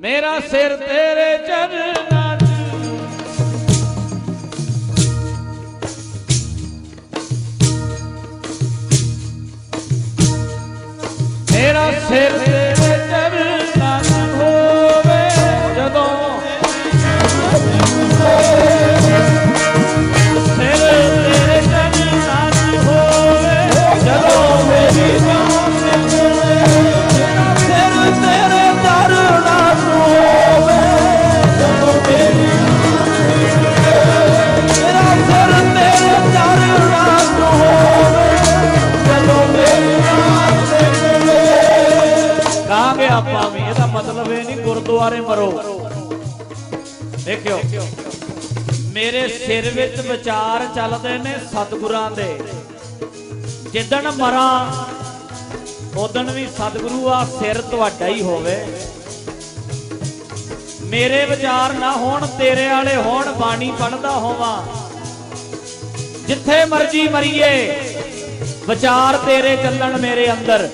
ਮੇਰਾ ਸਿਰ ਤੇਰੇ ਚਰਨਾਂ 'ਚ। ਮੇਰਾ ਸਿਰ ਕਹਾਂਗੇ ਆਪਾਂ ਵੀ, ਇਹਦਾ ਮਤਲਬ ਇਹ ਨਹੀਂ ਗੁਰਦੁਆਰੇ ਮਰੋ। ਦੇਖਿਓ, ਮੇਰੇ ਸਿਰ ਵਿੱਚ ਵਿਚਾਰ ਚੱਲਦੇ ਨੇ ਸਤਿਗੁਰਾਂ ਦੇ। ਜਿੱਦਣ ਮਰਾਂ ਉਦਣ ਵੀ ਸਤਿਗੁਰੂ ਆ, ਸਿਰ ਤੁਹਾਡਾ ਹੀ ਹੋਵੇ। ਮੇਰੇ ਵਿਚਾਰ ਨਾ ਹੋਣ, ਤੇਰੇ ਵਾਲੇ ਹੋਣ, ਬਾਣੀ ਪੜਦਾ ਹੋਵਾਂ। ਜਿੱਥੇ ਮਰਜ਼ੀ ਮਰੀਏ, ਵਿਚਾਰ ਤੇਰੇ ਚੱਲਣ ਮੇਰੇ ਅੰਦਰ।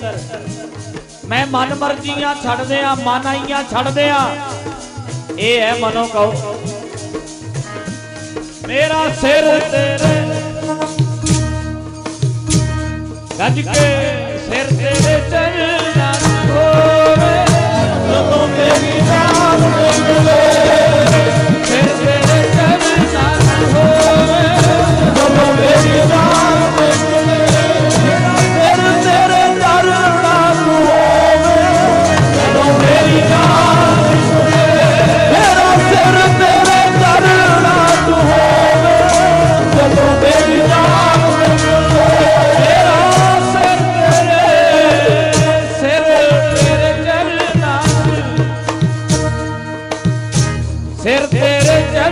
ਮੈਂ ਮਨ ਮਰਜ਼ੀਆਂ ਛੱਡਦੇ ਆ, ਮਨ ਆਈਆਂ ਛੱਡਦੇ ਆ। ਇਹ ਹੈ ਮਨੋ ਕਹੋ ਮੇਰਾ ਸਿਰ ਤੇਰੇ। ਗੱਜ ਕੇ ਸਿਰ ਤੇਰੇ।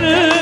Yeter